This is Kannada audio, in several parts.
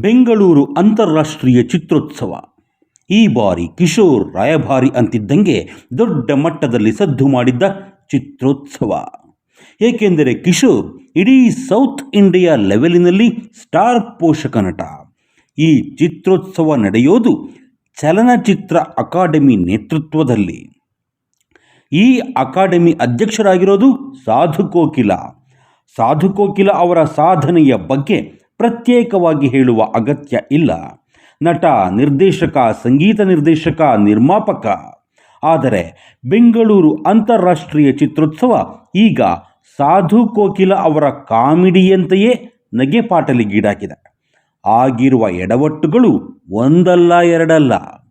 ಬೆಂಗಳೂರು ಅಂತಾರಾಷ್ಟ್ರೀಯ ಚಿತ್ರೋತ್ಸವ. ಈ ಬಾರಿ ಕಿಶೋರ್ ರಾಯಭಾರಿ ಅಂತಿದ್ದಂಗೆ ದೊಡ್ಡ ಮಟ್ಟದಲ್ಲಿ ಸದ್ದು ಮಾಡಿದ್ದ ಚಿತ್ರೋತ್ಸವ. ಏಕೆಂದರೆ ಕಿಶೋರ್ ಇಡೀ ಸೌತ್ ಇಂಡಿಯಾ ಲೆವೆಲಿನಲ್ಲಿ ಸ್ಟಾರ್ ಪೋಷಕ ನಟ. ಈ ಚಿತ್ರೋತ್ಸವ ನಡೆಯೋದು ಚಲನಚಿತ್ರ ಅಕಾಡೆಮಿ ನೇತೃತ್ವದಲ್ಲಿ. ಈ ಅಕಾಡೆಮಿ ಅಧ್ಯಕ್ಷರಾಗಿರೋದು ಸಾಧು ಕೋಕಿಲ. ಸಾಧು ಕೋಕಿಲ ಅವರ ಸಾಧನೆಯ ಬಗ್ಗೆ ಪ್ರತ್ಯೇಕವಾಗಿ ಹೇಳುವ ಅಗತ್ಯ ಇಲ್ಲ. ನಟ, ನಿರ್ದೇಶಕ, ಸಂಗೀತ ನಿರ್ದೇಶಕ, ನಿರ್ಮಾಪಕ. ಆದರೆ ಬೆಂಗಳೂರು ಅಂತಾರಾಷ್ಟ್ರೀಯ ಚಿತ್ರೋತ್ಸವ ಈಗ ಸಾಧು ಕೋಕಿಲ ಅವರ ಕಾಮಿಡಿಯಂತೆಯೇ ನಗೆಪಾಟಲಿಗೀಡಾಗಿದೆ. ಆಗಿರುವ ಎಡವಟ್ಟುಗಳು ಒಂದಲ್ಲ ಎರಡಲ್ಲ.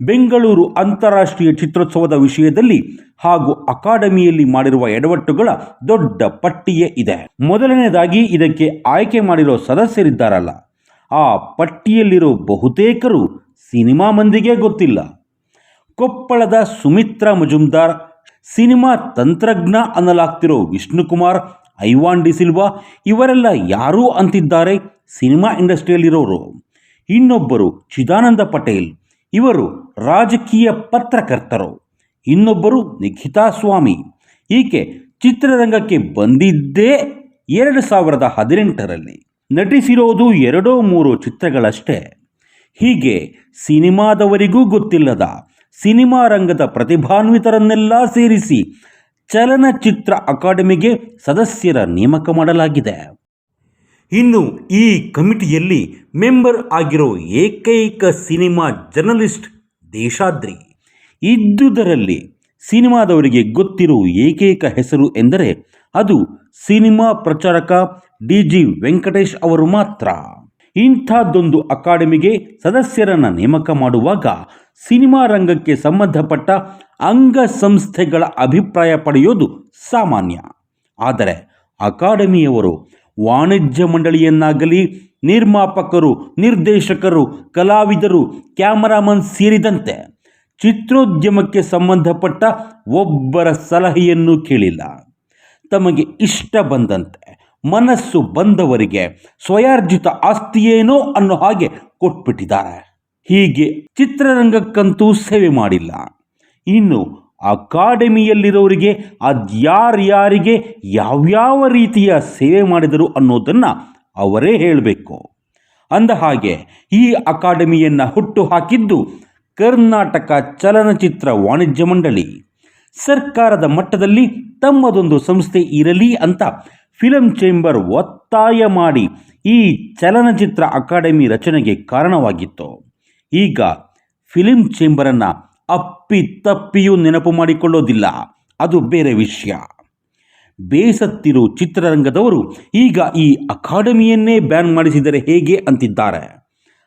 ಬೆಂಗಳೂರು ಅಂತಾರಾಷ್ಟ್ರೀಯ ಚಿತ್ರೋತ್ಸವದ ವಿಷಯದಲ್ಲಿ ಹಾಗೂ ಅಕಾಡೆಮಿಯಲ್ಲಿ ಮಾಡಿರುವ ಎಡವಟ್ಟುಗಳ ದೊಡ್ಡ ಪಟ್ಟಿಯೇ ಇದೆ. ಮೊದಲನೇದಾಗಿ ಇದಕ್ಕೆ ಆಯ್ಕೆ ಮಾಡಿರೋ ಸದಸ್ಯರಿದ್ದಾರಲ್ಲ. ಆ ಪಟ್ಟಿಯಲ್ಲಿರೋ ಬಹುತೇಕರು ಸಿನಿಮಾ ಮಂದಿಗೆ ಗೊತ್ತಿಲ್ಲ. ಕೊಪ್ಪಳದ ಸುಮಿತ್ರಾ ಮಜುಮ್ದಾರ್ ಸಿನಿಮಾ ತಂತ್ರಜ್ಞ ಅನ್ನಲಾಗ್ತಿರೋ ವಿಷ್ಣುಕುಮಾರ್, ಐವಾನ್ ಡಿಸಿಲ್ವಾ ಇವರೆಲ್ಲ ಯಾರೂ ಅಂತಿದ್ದಾರೆ ಸಿನಿಮಾ ಇಂಡಸ್ಟ್ರಿಯಲ್ಲಿರೋರು? ಇನ್ನೊಬ್ಬರು ಚಿದಾನಂದ ಪಟೇಲ್ ಇವರು ರಾಜಕೀಯ ಪತ್ರಕರ್ತರು. ಇನ್ನೊಬ್ಬರು ನಿಖಿತಾ ಸ್ವಾಮಿ ಈಕೆ ಚಿತ್ರರಂಗಕ್ಕೆ ಬಂದಿದ್ದೇ ಎರಡು ಸಾವಿರದ ಹದಿನೆಂಟರಲ್ಲಿ ನಟಿಸಿರೋದು ಎರಡೋ ಮೂರು ಚಿತ್ರಗಳಷ್ಟೇ. ಹೀಗೆ ಸಿನಿಮಾದವರಿಗೂ ಗೊತ್ತಿಲ್ಲದ ಸಿನಿಮಾ ರಂಗದ ಪ್ರತಿಭಾನ್ವಿತರನ್ನೆಲ್ಲ ಸೇರಿಸಿ ಚಲನಚಿತ್ರ ಅಕಾಡೆಮಿಗೆ ಸದಸ್ಯರ ನೇಮಕ ಮಾಡಲಾಗಿದೆ. ಇನ್ನು ಈ ಕಮಿಟಿಯಲ್ಲಿ ಮೆಂಬರ್ ಆಗಿರೋ ಏಕೈಕ ಸಿನಿಮಾ ಜರ್ನಲಿಸ್ಟ್ ದೇಶಾದ್ರಿ. ಇದ್ದುದರಲ್ಲಿ ಸಿನಿಮಾದವರಿಗೆ ಗೊತ್ತಿರೋ ಏಕೈಕ ಹೆಸರು ಎಂದರೆ ಅದು ಸಿನಿಮಾ ಪ್ರಚಾರಕ ಡಿ ಜಿ ವೆಂಕಟೇಶ್ ಅವರು ಮಾತ್ರ. ಇಂಥದ್ದೊಂದು ಅಕಾಡೆಮಿಗೆ ಸದಸ್ಯರನ್ನು ನೇಮಕ ಮಾಡುವಾಗ ಸಿನಿಮಾ ರಂಗಕ್ಕೆ ಸಂಬಂಧಪಟ್ಟ ಅಂಗಸಂಸ್ಥೆಗಳ ಅಭಿಪ್ರಾಯ ಪಡೆಯೋದು ಸಾಮಾನ್ಯ. ಆದರೆ ಅಕಾಡೆಮಿಯವರು ವಾಣಿಜ್ಯ ಮಂಡಳಿಯನ್ನಾಗಲಿ, ನಿರ್ಮಾಪಕರು, ನಿರ್ದೇಶಕರು, ಕಲಾವಿದರು, ಕ್ಯಾಮರಾಮನ್ ಸೇರಿದಂತೆ ಚಿತ್ರೋದ್ಯಮಕ್ಕೆ ಸಂಬಂಧಪಟ್ಟ ಒಬ್ಬರ ಸಲಹೆಯನ್ನು ಕೇಳಿಲ್ಲ. ತಮಗೆ ಇಷ್ಟ ಬಂದಂತೆ, ಮನಸ್ಸು ಬಂದವರಿಗೆ ಸ್ವಯಾರ್ಜಿತ ಆಸ್ತಿಯೇನೋ ಅನ್ನೋ ಹಾಗೆ ಕೊಟ್ಬಿಟ್ಟಿದ್ದಾರೆ. ಹೀಗೆ ಚಿತ್ರರಂಗಕ್ಕಂತೂ ಸೇವೆ ಮಾಡಿಲ್ಲ. ಇನ್ನು ಅಕಾಡೆಮಿಯಲ್ಲಿರೋರಿಗೆ ಅದ್ಯಾರ್ಯಾರಿಗೆ ಯಾವ್ಯಾವ ರೀತಿಯ ಸೇವೆ ಮಾಡಿದರು ಅನ್ನೋದನ್ನು ಅವರೇ ಹೇಳಬೇಕು. ಅಂದ ಹಾಗೆ ಈ ಅಕಾಡೆಮಿಯನ್ನು ಹುಟ್ಟು ಹಾಕಿದ್ದು ಕರ್ನಾಟಕ ಚಲನಚಿತ್ರ ವಾಣಿಜ್ಯ ಮಂಡಳಿ. ಸರ್ಕಾರದ ಮಟ್ಟದಲ್ಲಿ ತಮ್ಮದೊಂದು ಸಂಸ್ಥೆ ಇರಲಿ ಅಂತ ಫಿಲಂ ಚೇಂಬರ್ ಒತ್ತಾಯ ಮಾಡಿ ಈ ಚಲನಚಿತ್ರ ಅಕಾಡೆಮಿ ರಚನೆಗೆ ಕಾರಣವಾಗಿತ್ತು. ಈಗ ಫಿಲಂ ಚೇಂಬರನ್ನು ಅಪ್ಪಿ ತಪ್ಪಿಯೂ ನೆನಪು ಮಾಡಿಕೊಳ್ಳೋದಿಲ್ಲ. ಅದು ಬೇರೆ ವಿಷಯ. ಬೇಸತ್ತಿರು ಚಿತ್ರರಂಗದವರು ಈಗ ಈ ಅಕಾಡೆಮಿಯನ್ನೇ ಬ್ಯಾನ್ ಮಾಡಿಸಿದರೆ ಹೇಗೆ ಅಂತಿದ್ದಾರೆ.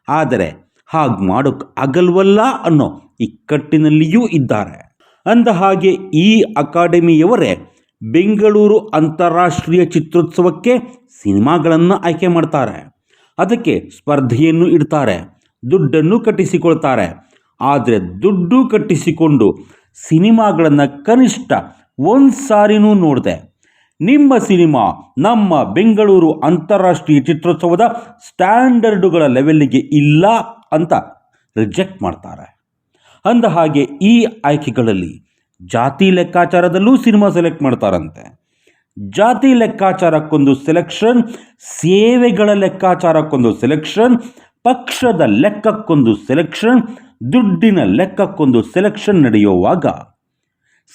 ಆದರೆ ಹಾಗೆ ಮಾಡೋಕ್ಕೆ ಆಗಲ್ವಲ್ಲ ಅನ್ನೋ ಇಕ್ಕಟ್ಟಿನಲ್ಲಿಯೂ ಇದ್ದಾರೆ. ಅಂದ ಹಾಗೆ ಈ ಅಕಾಡೆಮಿಯವರೇ ಬೆಂಗಳೂರು ಅಂತಾರಾಷ್ಟ್ರೀಯ ಚಿತ್ರೋತ್ಸವಕ್ಕೆ ಸಿನಿಮಾಗಳನ್ನು ಆಯ್ಕೆ ಮಾಡ್ತಾರೆ. ಅದಕ್ಕೆ ಸ್ಪರ್ಧೆಯನ್ನು ಇಡ್ತಾರೆ. ದುಡ್ಡನ್ನು ಕಟ್ಟಿಸಿಕೊಳ್ತಾರೆ. ಆದರೆ ದುಡ್ಡು ಕಟ್ಟಿಸಿಕೊಂಡು ಸಿನಿಮಾಗಳನ್ನು ಕನಿಷ್ಠ ಒಂದು ಸಾರಿನೂ ನೋಡಿದೆ. ನಿಮ್ಮ ಸಿನಿಮಾ ನಮ್ಮ ಬೆಂಗಳೂರು ಅಂತಾರಾಷ್ಟ್ರೀಯ ಚಿತ್ರೋತ್ಸವದ ಸ್ಟ್ಯಾಂಡರ್ಡುಗಳ ಲೆವೆಲ್ಲಿಗೆ ಇಲ್ಲ ಅಂತ ರಿಜೆಕ್ಟ್ ಮಾಡ್ತಾರೆ. ಅಂದ ಹಾಗೆ ಈ ಆಯ್ಕೆಗಳಲ್ಲಿ ಜಾತಿ ಲೆಕ್ಕಾಚಾರದಲ್ಲೂ ಸಿನಿಮಾ ಸೆಲೆಕ್ಟ್ ಮಾಡ್ತಾರಂತೆ. ಜಾತಿ ಲೆಕ್ಕಾಚಾರಕ್ಕೊಂದು ಸೆಲೆಕ್ಷನ್, ಸೇವೆಗಳ ಲೆಕ್ಕಾಚಾರಕ್ಕೊಂದು ಸೆಲೆಕ್ಷನ್, ಪಕ್ಷದ ಲೆಕ್ಕಕ್ಕೊಂದು ಸೆಲೆಕ್ಷನ್ ದುಡ್ಡಿನ ಲೆಕ್ಕಕ್ಕೊಂದು ಸೆಲೆಕ್ಷನ್ ನಡೆಯುವಾಗ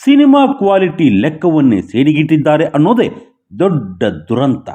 ಸಿನಿಮಾ ಕ್ವಾಲಿಟಿ ಲೆಕ್ಕವನ್ನೇ ಸೇಡಿಗಿಟ್ಟಿದ್ದಾರೆ ಅನ್ನೋದೇ ದೊಡ್ಡ ದುರಂತ.